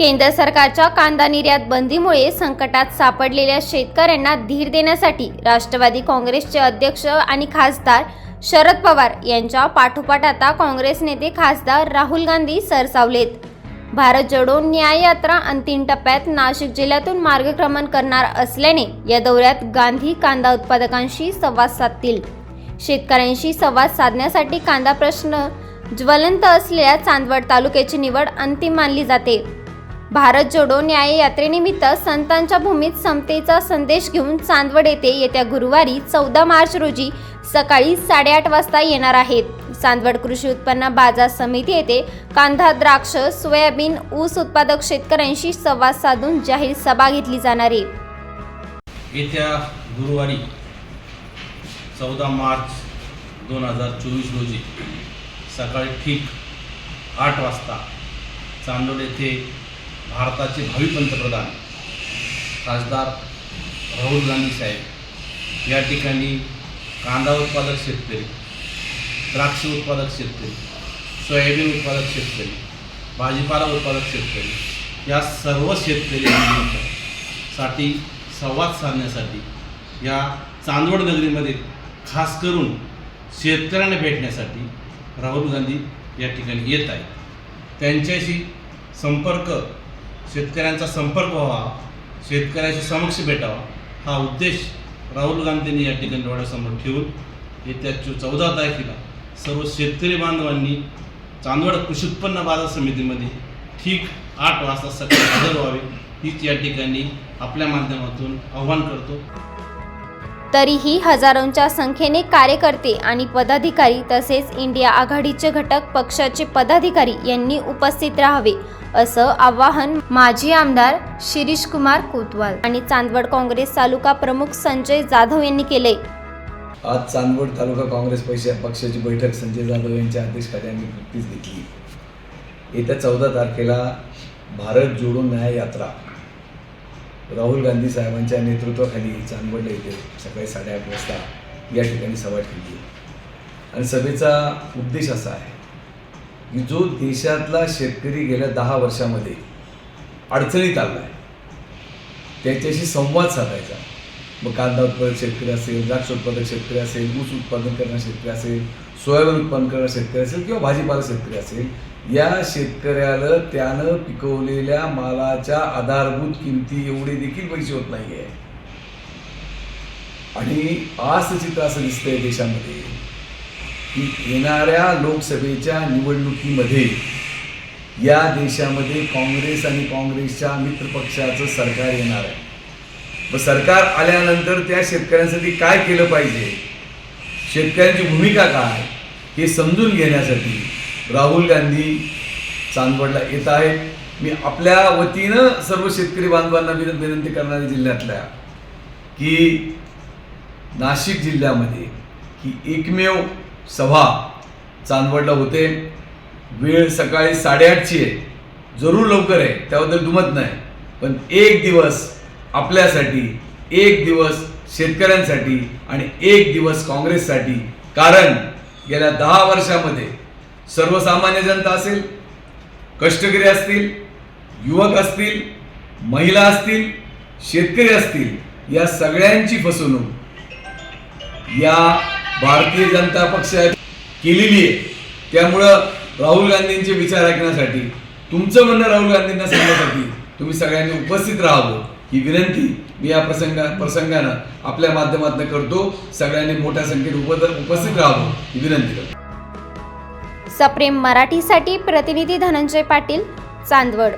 केंद्र सरकारच्या कांदा निर्यात बंदीमुळे संकटात सापडलेल्या शेतकऱ्यांना धीर देण्यासाठी राष्ट्रवादी काँग्रेसचे अध्यक्ष आणि खासदार शरद पवार यांच्या पाठोपाठ आता काँग्रेस नेते खासदार राहुल गांधी सरसावलेत. भारत जोडो न्याय यात्रा अंतिम टप्प्यात नाशिक जिल्ह्यातून मार्गक्रमण करणार असल्याने या दौऱ्यात गांधी कांदा उत्पादकांशी संवाद साधतील. शेतकऱ्यांशी संवाद साधण्यासाठी कांदा प्रश्न ज्वलंत असलेल्या चांदवड तालुक्याची निवड अंतिम मानली जाते. भारत जोडो न्याय यात्रेनिमित्त संतांच्या भूमीत समतेचा संदेश घेऊन चांदवड येथे येत्या गुरुवारी चौदा मार्च रोजी सकाळी साडेआठ वाजता येणार आहेत. चांदवड कृषी उत्पन्न बाजार समिती येथे कांदा द्राक्ष सोयाबीन ऊस उत्पादक शेतकऱ्यांशी संवाद साधून जाहीर सभा घेतली जाणार आहे. येत्या गुरुवारी चौदा मार्च दोन हजार चोवीस रोजी सकाळी ठीक आठ वाजता चांदोड येथे भारताचे भावी पंतप्रधान खासदार राहुल गांधी साहेब या ठिकाणी कांदा उत्पादक शेतकरी द्राक्ष उत्पादक शेतकरी सोयाबीन उत्पादक शेतकरी भाजीपाला उत्पादक शेतकरी या सर्व शेतकरी साठी संवाद साधण्यासाठी या चांदवड नगरीमध्ये खास करून शेतकऱ्यांना भेटण्यासाठी राहुल गांधी या ठिकाणी येत आहेत. त्यांच्याशी संपर्क शेतकऱ्यांचा संपर्क व्हावा शेतकऱ्याशी समक्ष भेटावा हा उद्देश राहुल गांधींनी या ठिकाणी डोळ्यासमोर ठेवून येत्या चो चौदा तारखेला सर्व शेतकरी बांधवांनी चांदवड कृषी उत्पन्न बाजार समितीमध्ये ठीक आठ वाजता सकाळी हजर व्हावे हीच या ठिकाणी आपल्या माध्यमातून आव्हान करतो. तरीही हजारोंच्या संख्येने कार्यकर्ते आणि पदाधिकारी तसेच इंडिया आघाडीचे घटक पक्षाचे पदाधिकारी यांनी उपस्थित राहावे असं आवाहन माजी आमदार शिरीष कुमार कोतवाल आणि चांदवड काँग्रेस तालुका प्रमुख संजय जाधव यांनी केले. आज चांदवड तालुका काँग्रेस पक्षाची बैठक संजय जाधव यांच्या अध्यक्षतेखाली नुकतीच घेतली. येत्या चौदा तारखेला भारत जोडो न्याय यात्रा. राहुल गांधी साहेबांच्या नेतृत्वाखाली चांदवडला येथे सकाळी साडेआठ वाजता या ठिकाणी सभा ठेवली. आणि सभेचा उद्देश असा आहे की जो देशातला शेतकरी गेल्या दहा वर्षामध्ये अडचणीत आला आहे त्याच्याशी संवाद साधायचा. मग कांदा उत्पादक शेतकरी असेल द्राक्ष उत्पादक शेतकरी असेल ऊस उत्पादन करणारा शेतकरी असेल सोयाबीन उत्पादन करणारा शेतकरी असेल किंवा भाजीपाला शेतकरी असेल या शेतकऱ्याला त्यानं पिकवलेल्या मालाच्या आधारभूत किमती एवढे देखील पैसे होत नाही आहे आणि आज चित्र असं दिसतंय देशामध्ये की येणाऱ्या लोकसभेच्या निवडणुकीमध्ये या देशामध्ये काँग्रेस आणि काँग्रेसच्या मित्रपक्षाचं सरकार येणार आहे. मग सरकार आल्यानंतर त्या शेतकऱ्यांसाठी काय केलं पाहिजे? शेतकऱ्यांची भूमिका काय? हे समजून घेण्यासाठी राहुल गांधी चांदवडला येत आहेत. मी आपल्या वतीनं सर्व शेतकरी बांधवांना विनंती विनंती करणारे जिल्ह्यातल्या की नाशिक जिल्ह्यामध्ये ही एकमेव सभा चांदवडला होते. वेळ सकाळी साडेआठची आहे. जरूर लवकर आहे. त्याबद्दल दुमत नाही. पण एक दिवस आपल्यासाठी एक दिवस शेतकऱ्यांसाठी आणि एक दिवस काँग्रेससाठी. कारण गेल्या दहा वर्षामध्ये सर्वसामान्य जनता असेल कष्टकरी असतील युवक असतील महिला असतील शेतकरी असतील या सगळ्यांची फसवणूक या भारतीय जनता पक्षात केलेली आहे. त्यामुळं राहुल गांधींचे विचार ऐकण्यासाठी तुमचं म्हणणं राहुल गांधींना सांगण्यासाठी तुम्ही सगळ्यांनी उपस्थित राहावं ही विनंती मी या प्रसंगा प्रसंगानं आपल्या माध्यमातून करतो. सगळ्यांनी मोठ्या संख्येत उप उपस्थित राहावं ही विनंती करतो. सप्रेम मराठीसाठी प्रतिनिधी धनंजय पाटील चांदवड.